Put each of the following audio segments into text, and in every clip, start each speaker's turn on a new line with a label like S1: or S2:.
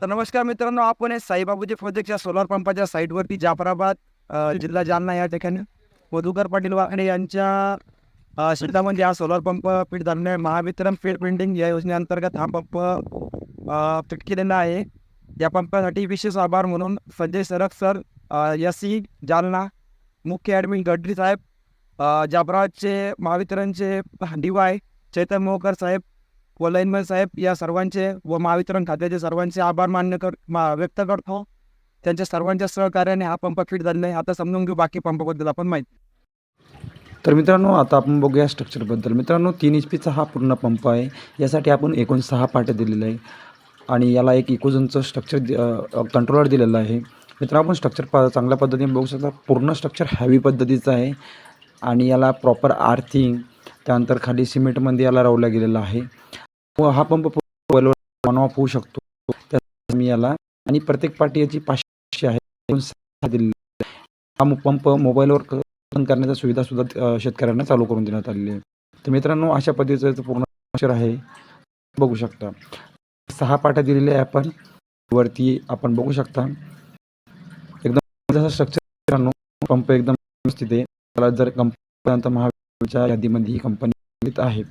S1: तर नमस्कार मित्रांनो आपण आहे साईबाबूजी प्रोजेक्टच्या सोलार पंपाच्या साईटवरती जाफराबाद जिल्हा जालना या ठिकाणी. मधुकर पाटील वाकडे यांच्या शेतामध्ये हा सोलार पंप फिट झालेला आहे. महावितरण फीड प्रिंटिंग या योजनेअंतर्गत हा पंप फिट केलेला आहे. या पंपासाठी विशेष आभार म्हणून संजय सरक सर एस सी जालना मुख्य ॲडमिन गडरी साहेब जाफराबादचे महावितरणचे डी वाय चैतन मोहकर साहेब व लाईनमॅन साहेब या सर्वांचे व महावितरण खात्याचे सर्वांचे आभार मान्य कर मा व्यक्त करतो. त्यांच्या सर्वांच्या सहकार्याने हा पंप फिट झालेला आहे. आता समजून घेऊ बाकी पंपाबद्दल आपण माहिती.
S2: तर मित्रांनो आता आपण बघूया स्ट्रक्चरबद्दल मित्रांनो तीन एच पीचा हा पूर्ण पंप आहे. यासाठी आपण एकूण सहा पाट्या दिलेलं आहे. आणि याला एक इकोजनचं स्ट्रक्चर कंट्रोलर दिलेलं आहे. मित्रांनो आपण स्ट्रक्चर प चांगल्या पद्धतीने बघू शकता. पूर्ण स्ट्रक्चर हॅवी पद्धतीचं आहे. आणि याला प्रॉपर आर्थिंग त्यानंतर खाली सिमेंटमध्ये याला रावलं गेलेलं आहे. व हा पंप ऑन ऑफ होऊ शकतो. मी याला आणि प्रत्येक पार्टी याची पाचशे आहे. दिलेली हा पंप मोबाईलवर करण्याच्या सुविधा सुद्धा शेतकऱ्यांना चालू करून देण्यात आलेली आहे. तर मित्रांनो अशा पद्धतीचं पूर्ण आहे. बघू शकता. सहा पाट्या दिलेल्या आहे आपण. वरती आपण बघू शकता. एकदम जसं स्ट्रक्चर पंप एकदम व्यवस्थित आहे. त्याला जर कंपनी महावितरणच्या यादीमध्ये ही कंपनी आहे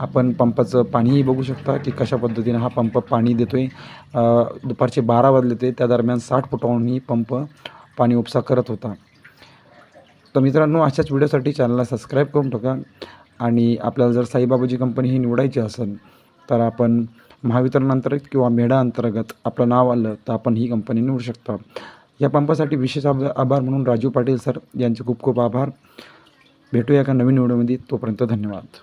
S2: आपण पंपाचं पाणीही बघू शकता की कशा पद्धतीनं हा पंप पाणी देतो आहे दुपारचे बारा वाजले ते त्या दरम्यान साठ फुटावरून ही पंप पाणी उपसा करत होता. तर मित्रांनो अशाच व्हिडिओसाठी चॅनलला सबस्क्राईब करून टाका आणि आपल्याला जर साईबाबाची कंपनी ही निवडायची असेल तर आपण महावितरणांतर्गत किंवा मेढा अंतर्गत आपलं नाव आलं तर आपण ही कंपनी निवडू शकता. या पंपासाठी विशेष आभ आभार म्हणून राजू पाटील सर यांचे खूप खूप आभार. भेटूया एका नवीन व्हिडिओमध्ये. तोपर्यंत धन्यवाद.